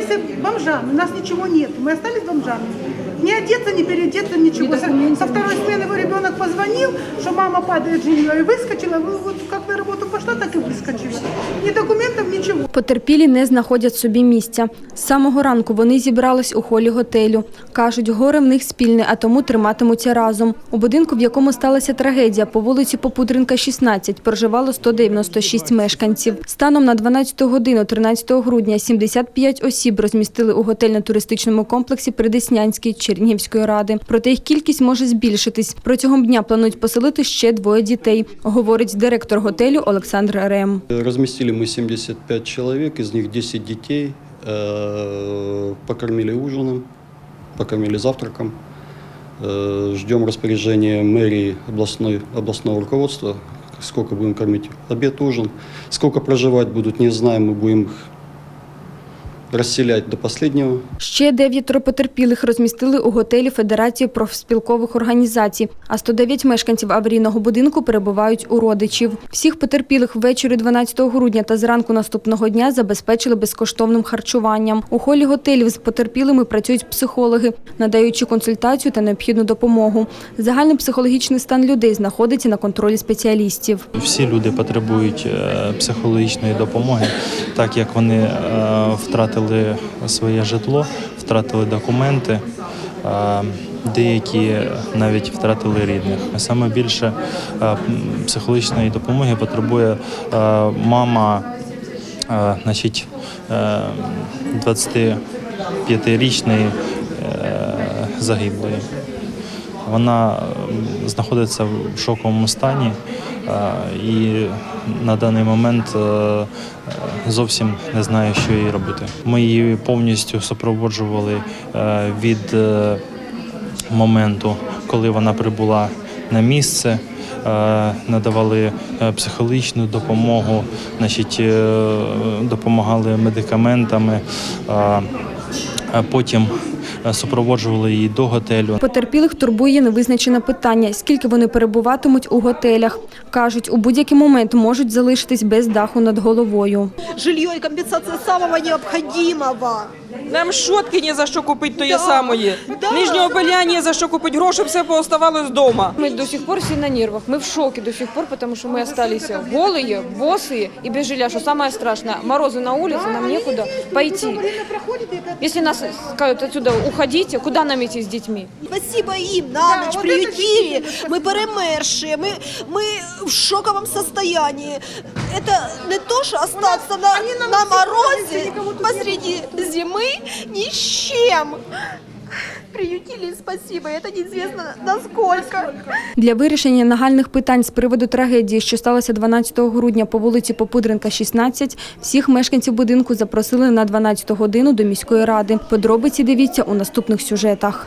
остались бомжами, у нас ничего нет, мы остались бомжами. Не одеться, не переодеться, ничего. Со, со второй смены его ребенок позвонил, что мама падает жилье и выскочила. Ну, Вот как на работу пошла, так и выскочила. Ни документов, ничего. Потерпілі не знаходять собі місця. З самого ранку вони зібрались у холі готелю. Кажуть, горе в них спільне, а тому триматимуться разом. У будинку, в якому сталася трагедія, по вулиці Попудренка, 16, проживало 196 мешканців. Станом на 12 годину 13 грудня 75 осіб розмістили у готельно-туристичному комплексі Придеснянський Чернігівської ради. Проте їх кількість може збільшитись. Протягом дня планують поселити ще двоє дітей, говорить директор готелю Олександр Рем. Разместили мы 75 человек, из них 10 детей. Э, Покормили ужином, покормили завтраком. Э, Ждем распоряжения мэрии областной, областного руководства, сколько будем кормить обед, ужин. Сколько проживать будут, не знаем, мы будем их расселять до последнего. Ще дев'ятеро потерпілих розмістили у готелі Федерації профспілкових організацій, а 109 мешканців аварійного будинку перебувають у родичів. Всіх потерпілих ввечері 12 грудня та зранку наступного дня забезпечили безкоштовним харчуванням. У холі готелів з потерпілими працюють психологи, надаючи консультацію та необхідну допомогу. Загальний психологічний стан людей знаходиться на контролі спеціалістів. Всі люди потребують е, психологічної допомоги, так як вони е, втратили своє житло, втратили документи. Деякі навіть втратили рідних. Саме більше психологічної допомоги потребує мама е, значить, е, 25-річної е, загиблої. Вона знаходиться в шоковому стані і на даний момент е, зовсім не знає, що їй робити. Ми її повністю супроводжували е, від е, моменту, коли вона прибула на місце. Надавали психологічну допомогу, значить, допомагали медикаментами, а потім супроводжували її до готелю. Потерпілих турбує невизначене питання, скільки вони перебуватимуть у готелях. Кажуть, у будь-який момент можуть залишитись без даху над головою. жилье і компенсація самого необходимого. Нам шотки ні за що купити тої Да, самої. да. Нижнього белья ні за що купити, гроші все пооставалось вдома. Мы до сих пор все на нервах. Мы в шоке до сих пор, потому что мы остались голые, босые и без жилья. Что самое страшное, морозы на улице, нам некуда пойти. Если нас скажут отсюда уходите, куда нам идти с детьми? Спасибо им на ночь приютили. Мы перемершие, мы, мы в шоковом состоянии. Это не то, что остаться на, на морозе посреди зимы ни с чем. Приютили, спасибо, это неизвестно насколько. Для вирішення нагальних питань з приводу трагедії, що сталося 12 грудня по вулиці Попудренка, 16, всіх мешканців будинку запросили на 12 годину до міської ради. Подробиці дивіться у наступних сюжетах.